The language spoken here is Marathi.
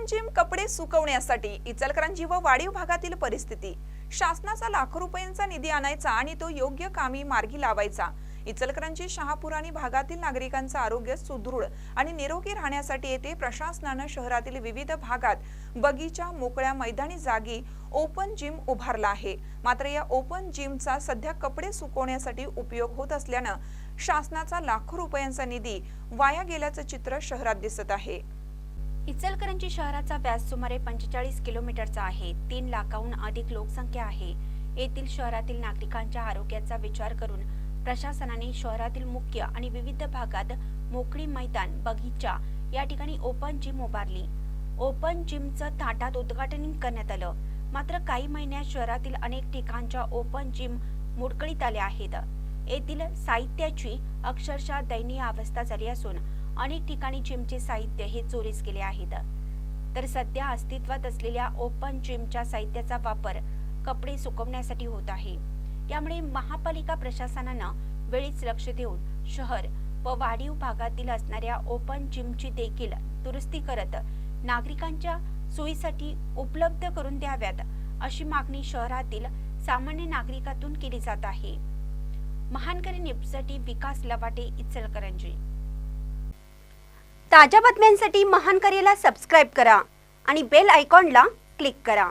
ओपन जिम कपडे सुकवण्यासाठी इचलकरंजी व वाढीव भागातील परिस्थिती. शासनाचा लाखो रुपयांचा निधी आणायचा आणि तो योग्य कामी मार्गी लावायचा. इचलकरंजी शहापूर आणि भागातील नागरिकांचं आरोग्य सुदृढ आणि निरोगी राहण्यासाठी येथे प्रशासनानं शहरातील विविध भागात बगीचा मोकळ्या मैदानी जागी ओपन जिम उभारला आहे. मात्र या ओपन जिमचा सध्या कपडे सुकवण्यासाठी उपयोग होत असल्यानं शासनाचा लाखो रुपयांचा निधी वाया गेल्याचं चित्र शहरात दिसत आहे. इचलकरंजी शहराचा व्यास सुमारे पंचेचाळीस किलोमीटरचा आहे. तीन लाखाहून अधिक लोकसंख्या आहे. येथील शहरातील नागरिकांच्या आरोग्याचा विचार करून प्रशासनाने शहरातील मुख्य आणि विविध भागात मोकळी मैदान बगीचा या ठिकाणी ओपन जिम उभारली. ओपन जिमचं थाटात उद्घाटन करण्यात आलं. मात्र काही महिन्यात शहरातील अनेक ठिकाणच्या ओपन जिम मुडकळीत आल्या आहेत. येथील साहित्याची अक्षरशः दयनीय अवस्था झाली असून अनेक ठिकाणी जिमचे साहित्य हे चोरीस गेले आहेत. तर सध्या अस्तित्वात असलेल्या ओपन जिमच्या साहित्याचा वापर कपडे सुकवण्यासाठी होत आहे. यामुळे महापालिका प्रशासनानं वेळीच लक्ष देऊन शहर व वाढीव भागातील असणाऱ्या ओपन जिमची देखील दुरुस्ती करत नागरिकांच्या सोयीसाठी उपलब्ध करून द्याव्यात अशी मागणी शहरातील सामान्य नागरिकातून केली जात आहे. महानकरी न्यूजसाठी विकास लवाटे इचलकरंजी. ताज्या बातम्यांसाठी महानकरीला सबस्क्राईब करा आणि बेल आयकॉनला क्लिक करा.